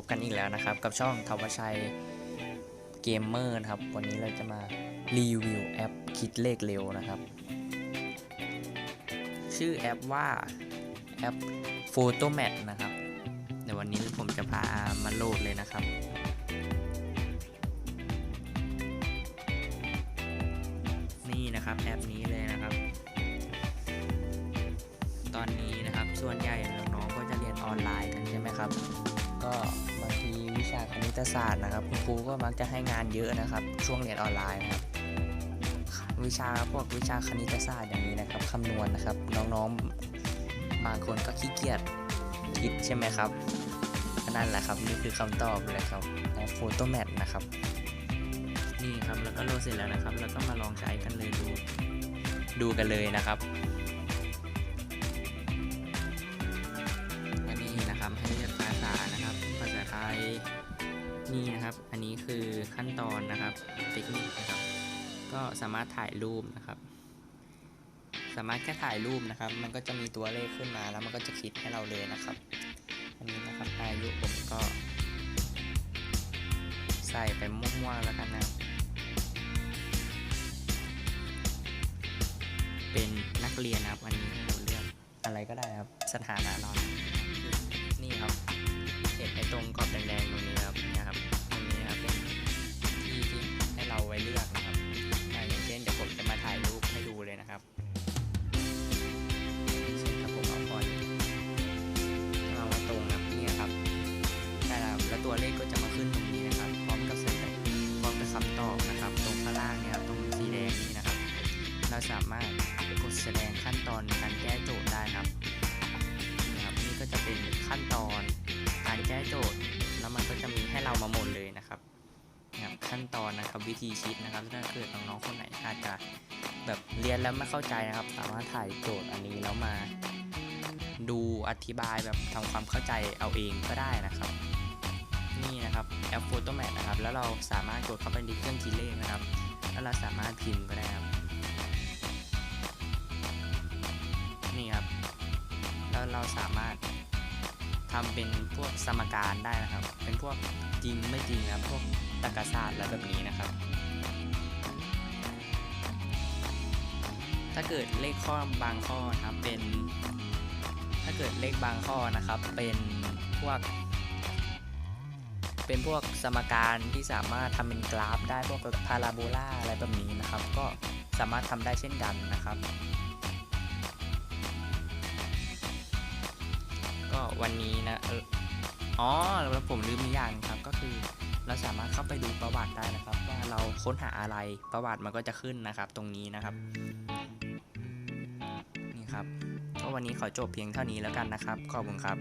บกันอีกแล้วนะครับ กับช่องทวชัยเกมเมอร์นะครับ วันนี้เราจะมารีวิวแอปคิดเลขเร็วนะครับ ชื่อแอปว่าแอป Photomat นะครับเดี๋ยววันนี้ผมจะพามาโหลดเลยนะครับนี่นะครับแอปนี้เลยนะครับ ตอนนี้นะครับส่วนใหญ่น้องๆก็จะเรียนออนไลน์กันใช่ไหมครับ ก็างทีวิชาคณิตศาสตร์นะครับ คุณครูก็มักจะให้งานเยอะนะครับ ช่วงเรียนออนไลน์นะครับ วิชาพวกวิชาคณิตศาสตร์อย่างนี้นะครับคำนวณนะครับ น้องๆบางคนก็ขี้เกียจคิดใช่ไหมครับก็นั่นแหละครับนี่คือคำตอบเลยครับในโฟโต้แมทนะครับ นี่ครับแล้วก็โหลดเสร็จแล้วนะครับ แล้วก็มาลองใช้กันเลยดู ดูกันเลยนะครับ นี่นะครับ อันนี้คือขั้นตอนนะครับ เทคนิคนะครับ ก็สามารถถ่ายรูปนะครับ สามารถแค่ถ่ายรูปนะครับ มันก็จะมีตัวเลขขึ้นมาแล้วมันก็จะคิดให้เราเลยนะครับ อันนี้นะครับอายุผมก็ ใส่ไปมั่วๆแล้วกันนะ เป็นนักเรียนนะครับ อันนี้เราเลือกอะไรก็ได้ครับ สถานะเรานี่ครับ เห็นไอ้ตรงกรอบแดง เลขก็จะมาขึ้นตรงนี้นะครับ พร้อมกับสเต็ปพร้อมกับคำตอบนะครับ ตรงข้างล่างเนี่ยตรงสีแดงนี่นะครับ เราสามารถกดแสดงขั้นตอนการแก้โจทย์ได้ครับนะครับนี่ก็จะเป็นขั้นตอนการแก้โจทย์ แล้วมันก็จะมีให้เรามาหมดเลยนะครับนะครับขั้นตอนนะครับวิธีคิดนะครับถ้าเกิดน้องๆคนไหนอาจจะแบบเรียนแล้วไม่เข้าใจนะครับ สามารถถ่ายโจทย์อันนี้แล้วมาดูอธิบายแบบทำความเข้าใจเอาเองก็ได้นะครับ นี่นะครับแอป Photomat นะครับ แล้วเราสามารถกดเข้าไปในเครื่องคิดเลขนะครับ แล้วเราสามารถพิมพ์ก็ได้ครับ นี่ครับ แล้วเราสามารถทำเป็นพวกสมการได้นะครับ เป็นพวกจริงไม่จริงนะครับ พวกตรรกศาสตร์อะไรแบบนี้นะครับ ถ้าเกิดเลขข้อบางข้อนะครับเป็น ถ้าเกิดเลขบางข้อนะครับ เป็นพวก เป็นพวกสมการที่สามารถทำเป็นกราฟ ได้พวกพาราโบลาอะไรแบบนี้นะครับ ก็สามารถทำได้เช่นกันนะครับ ก็วันนี้นะอออ๋อแล้วผมลืมอีกอย่างครับก็คือเราสามารถเข้าไปดูประวัติได้นะครับ ว่าเราค้นหาอะไรประวัติมันก็จะขึ้นนะครับ ตรงนี้นะครับนี่ครับก็วันนี้ขอจบเพียงเท่านี้แล้วกันนะครับขอบคุณครับ